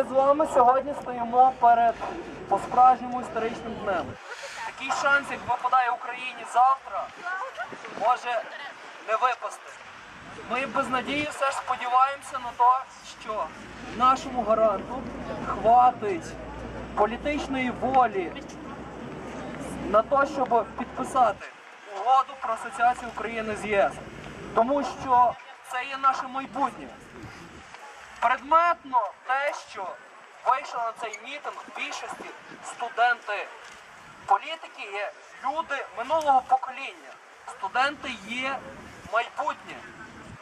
ми з вами сьогодні стоїмо перед по-справжньому історичним днем. Такий шанс, як випадає Україні завтра, може не випасти. Ми без надії все ж сподіваємося на те, що нашому гаранту хватить політичної волі на те, щоб підписати угоду про асоціацію України з ЄС. Тому що це є наше майбутнє. Предметно те, що вийшли на цей мітинг в більшості студенти політики є люди минулого покоління. Студенти є майбутнє.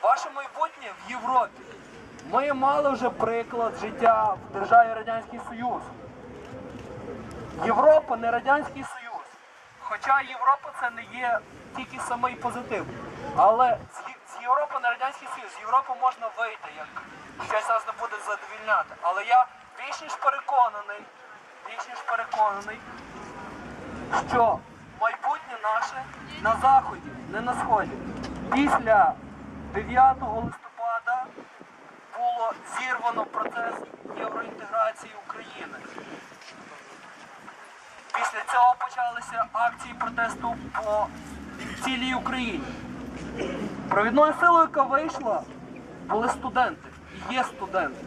Ваше майбутнє в Європі. Ми мали вже приклад життя в державі Радянський Союз. Європа не Радянський Союз. Хоча Європа це не є тільки самий позитив. Але з, Є- з Європи на Радянський Союз, з Європи можна вийти, як щось нас не буде задовільняти. Але я більш ніж переконаний, більш ніж переконаний, що майбутнє наше на заході, не на сході. Після 9 листопада було зірвано процес євроінтеграції України. Після цього почалися акції протесту по цілій Україні. Провідною силою, яка вийшла, були студенти. І є студенти.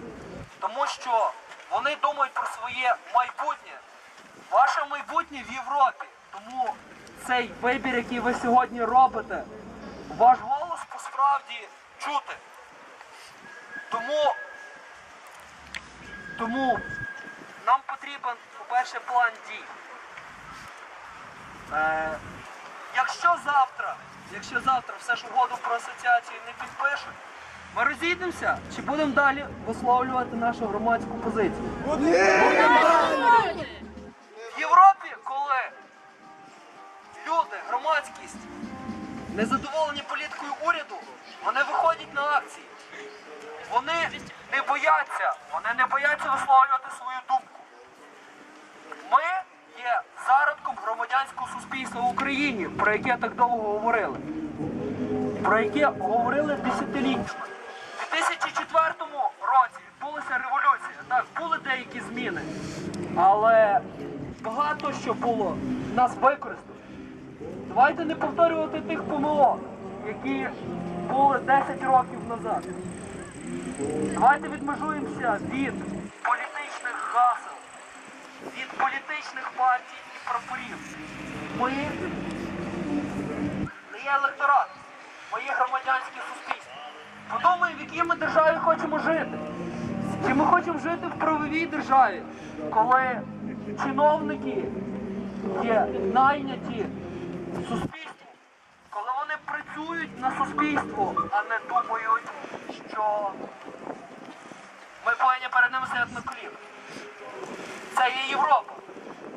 Тому що вони думають про своє майбутнє. Ваше майбутнє в Європі. Тому цей вибір, який ви сьогодні робите, ваш голос посправді чути. Тому, тому нам потрібен, по-перше, план дій. Е, якщо завтра, якщо завтра все ж угоду про асоціацію не підпишуть, ми розійдемося чи будемо далі висловлювати нашу громадську позицію? В Європі, коли люди, громадськість незадоволені політикою уряду, вони виходять на акції. Вони не бояться, вони не бояться висловлювати свою думку. Ми зародком громадянського суспільства в Україні, про яке так довго говорили. Про яке говорили десятиліттями. У 2004 році відбулася революція. Так, були деякі зміни. Але багато що було нас використано. Давайте не повторювати тих помилок, які були 10 років назад. Давайте відмежуємося від політичних гасел, від політичних партій прапорів. Ми не є електорат, ми є громадянське суспільство. Подумаємо, в якій ми державі хочемо жити. Чи ми хочемо жити в правовій державі, коли чиновники є найняті суспільством, коли вони працюють на суспільство, а не думають, що ми повинні перед ними стояти на колінах. Це є Європа.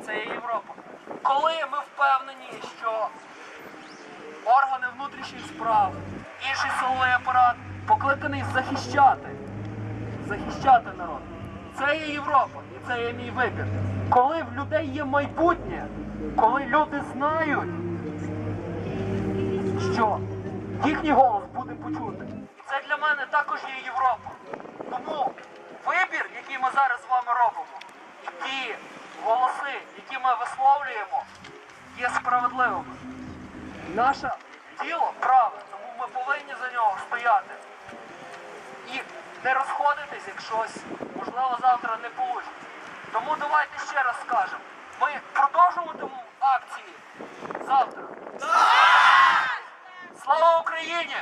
Це є Європа. Коли ми впевнені, що органи внутрішніх справ, інший силовий апарат покликаний захищати, захищати народ. Це є Європа і це є мій вибір. Коли в людей є майбутнє, коли люди знають, що їхній голос буде почути. І це для мене також є Європа. Тому вибір, який ми зараз з вами робимо, і ті голоси, які ми висловлюємо, є справедливими. Наше діло праве, тому ми повинні за нього стояти. І не розходитись, як щось, можливо, завтра не вийде. Тому давайте ще раз скажемо. Ми продовжуватимемо акції завтра. Слава Україні!